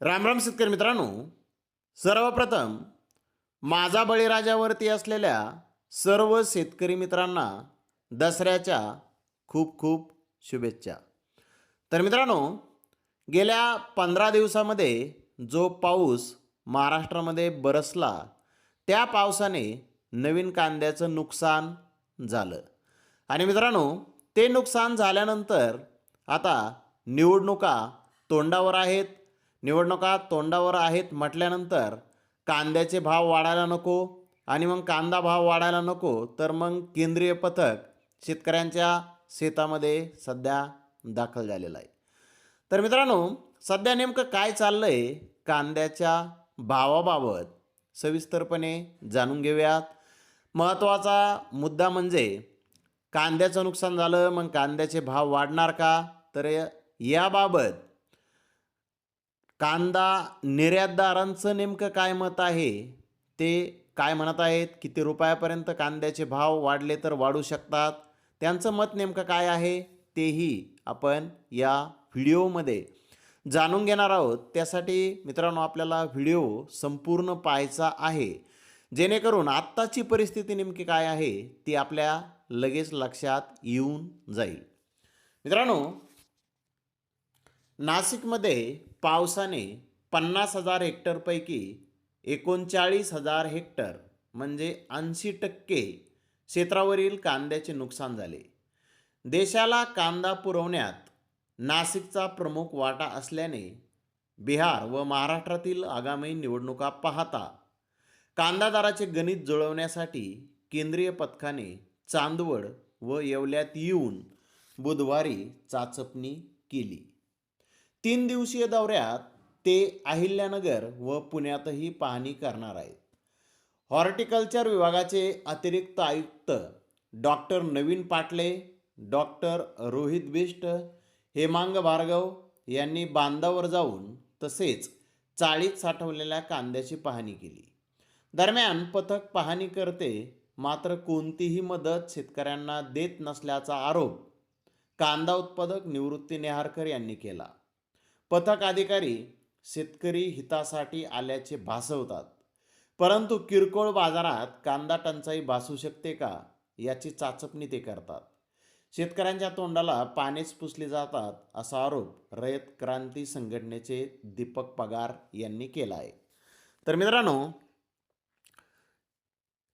रामराम शेतकरी मित्रांनो. सर्वप्रथम माझा बळीराजावरती असलेल्या सर्व शेतकरी मित्रांना दसऱ्याच्या खूप खूप शुभेच्छा. तर मित्रांनो गेल्या पंधरा दिवसामध्ये जो पाऊस महाराष्ट्रामध्ये बरसला त्या पावसाने नवीन कांद्याचं नुकसान झालं. आणि मित्रांनो ते नुकसान झाल्यानंतर आता निवडणुका तोंडावर आहेत. निवडणुका तोंडावर आहेत म्हटल्यानंतर कांद्याचे भाव वाढायला नको आणि मग कांदा भाव वाढायला नको तर मग केंद्रीय पथक शेतकऱ्यांच्या शेतामध्ये सध्या दाखल झालेलं आहे. तर मित्रांनो सध्या नेमकं काय चाललं आहे कांद्याच्या भावाबाबत सविस्तरपणे जाणून घेऊयात. महत्त्वाचा मुद्दा म्हणजे कांद्याचं नुकसान झालं मग कांद्याचे भाव वाढणार का? तर याबाबत कांदा निर्यातदारांचं नेमकं काय मत आहे? ते काय म्हणत आहेत? किती रुपयापर्यंत कांद्याचे भाव वाढले तर वाढू शकतात? त्यांचं मत नेमकं काय आहे? तेही आपण या व्हिडिओमध्ये जाणून घेणार आहोत. त्यासाठी मित्रांनो आपल्याला व्हिडिओ संपूर्ण पाहायचा आहे. जेणेकरून आत्ताची परिस्थिती नेमकी काय आहे ती आपल्या लगेच लक्षात येऊन जाईल. मित्रांनो नाशिकमध्ये पावसाने पन्नास हजार हेक्टरपैकी एकोणचाळीस हजार हेक्टर म्हणजे ऐंशी टक्के क्षेत्रावरील कांद्याचे नुकसान झाले. देशाला कांदा पुरवण्यात नाशिकचा प्रमुख वाटा असल्याने बिहार व महाराष्ट्रातील आगामी निवडणुका पाहता कांदादाराचे गणित जुळवण्यासाठी केंद्रीय पथकाने चांदवड व येवल्यात येऊन बुधवारी चाचपणी केली. तीन दिवसीय दौऱ्यात ते अहिल्यानगर व पुण्यातही पाहणी करणार आहेत. हॉर्टिकल्चर विभागाचे अतिरिक्त आयुक्त डॉक्टर नवीन पाटले डॉक्टर रोहित बिष्ट हेमांग भार्गव यांनी बांधावर जाऊन तसेच चाळीत साठवलेल्या कांद्याची पाहणी केली. दरम्यान पथक पाहणी करते मात्र कोणतीही मदत शेतकऱ्यांना देत नसल्याचा आरोप कांदा उत्पादक निवृत्ती नेहारकर यांनी केला. पथक अधिकारी शेतकरी हितासाठी आल्याचे भासवतात. परंतु किरकोळ बाजारात कांदा टंचाई भासू शकते का याची चाचपणी ते करतात. शेतकऱ्यांच्या तोंडाला पानेच पुसले जातात असा आरोप रयत क्रांती संघटनेचे दीपक पगार यांनी केला आहे तर मित्रांनो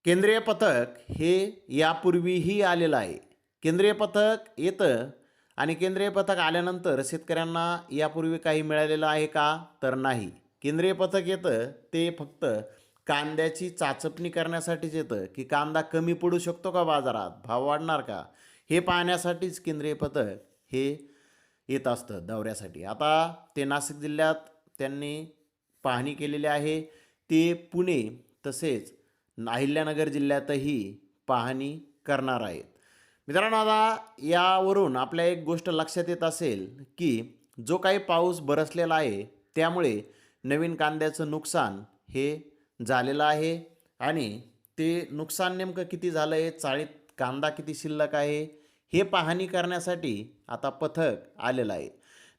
केंद्रीय पथक हे यापूर्वीही आलेलं आहे. केंद्रीय पथक येतं आणि केंद्रीय पथक आल्यानंतर शेतकऱ्यांना यापूर्वी काही मिळालेलं आहे का? तर नाही. केंद्रीय पथक येतं ते फक्त कांद्याची चाचपणी करण्यासाठीच येतं. की कांदा कमी पडू शकतो का बाजारात? भाव वाढणार का? हे पाहण्यासाठीच केंद्रीय पथक हे येत असतं दौऱ्यासाठी. आता ते नाशिक जिल्ह्यात त्यांनी पाहणी केलेली आहे. ते पुणे तसेच अहिल्यानगर जिल्ह्यातही पाहणी करणार आहेत. मित्रांनो आता यावरून आपल्या एक गोष्ट लक्षात येत असेल की जो काही पाऊस बरसलेला आहे त्यामुळे नवीन कांद्याचं नुकसान हे झालेलं आहे. आणि ते नुकसान नेमकं किती झालं आहे चाळीत कांदा किती शिल्लक आहे हे पाहणी करण्यासाठी आता पथक आलेलं आहे.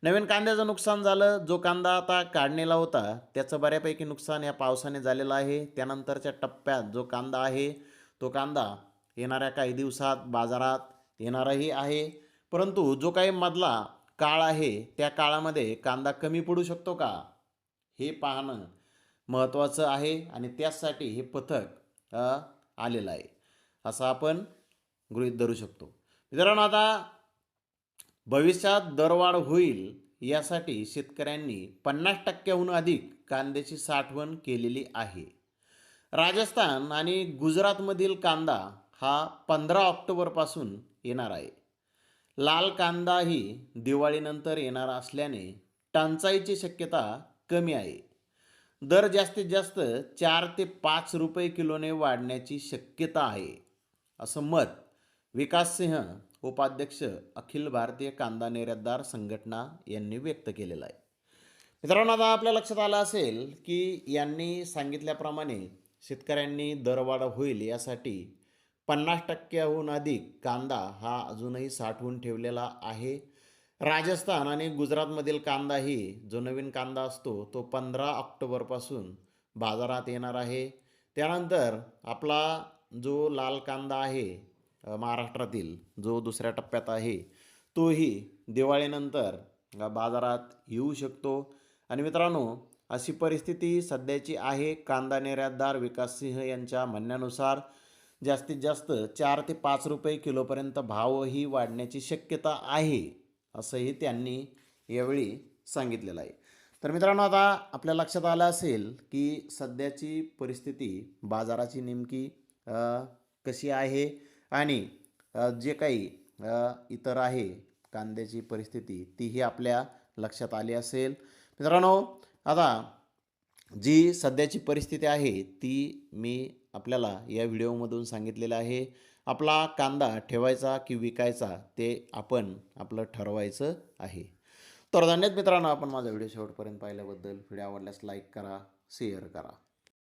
नवीन कांद्याचं नुकसान झालं जो कांदा आता काढणेला होता त्याचं बऱ्यापैकी नुकसान या पावसाने झालेलं आहे. त्यानंतरच्या टप्प्यात जो कांदा आहे तो कांदा येणाऱ्या काही दिवसात बाजारात येणारही आहे. परंतु जो काही मधला काळ आहे त्या काळामध्ये कांदा कमी पडू शकतो का? हे पाहणं महत्त्वाचं आहे आणि त्याचसाठी हे पथक आलेलं आहे. असं आपण गृहीत धरू शकतो. मित्रांनो आता भविष्यात दरवाढ होईल यासाठी शेतकऱ्यांनी पन्नास टक्क्याहून अधिक कांद्याची साठवण केलेली आहे. राजस्थान आणि गुजरातमधील कांदा हा पंधरा ऑक्टोबरपासून येणार आहे. लाल कांदाही दिवाळीनंतर येणार असल्याने टंचाईची शक्यता कमी आहे. दर जास्तीत जास्त चार ते पाच रुपये किलोने वाढण्याची शक्यता आहे असं मत विकास सिंह उपाध्यक्ष अखिल भारतीय कांदा निर्यातदार संघटना यांनी व्यक्त केलेलं आहे. मित्रांनो आता आपल्या लक्षात आलं असेल की यांनी सांगितल्याप्रमाणे शेतकऱ्यांनी दरवाढ होईल यासाठी पन्नास टक्क्याहून अधिक कांदा हा अजूनही साठवून ठेवलेला आहे. राजस्थान आणि गुजरातमधील कांदाही जो नवीन कांदा असतो तो पंधरा ऑक्टोबरपासून बाजारात येणार आहे. त्यानंतर आपला जो लाल कांदा आहे महाराष्ट्रातील जो दुसऱ्या टप्प्यात आहे तोही दिवाळीनंतर बाजारात येऊ शकतो. आणि मित्रांनो अशी परिस्थिती सध्याची आहे. कांदा निर्यातदार विकास सिंह यांच्या म्हणण्यानुसार जास्तीत जास्त चार ते पाच रुपये किलोपर्यंत भावही वाढण्याची शक्यता आहे असंही त्यांनी यावेळी सांगितलेलं आहे. तर मित्रांनो आता आपल्या लक्षात आलं असेल की सध्याची परिस्थिती बाजाराची नेमकी कशी आहे आणि जे काही इतर आहे कांद्याची परिस्थिती तीही आपल्या लक्षात आली असेल. मित्रांनो आता जी सध्याची परिस्थिती आहे ती मी आपल्याला या व्हिडिओमधून सांगितलेलं आहे. आपला कांदा ठेवायचा की विकायचा ते आपण आपलं ठरवायचं आहे. तर धन्यवाद मित्रांनो. आपण माझा व्हिडिओ शेवटपर्यंत पाहिल्याबद्दल. व्हिडिओ आवडल्यास लाईक करा शेअर करा.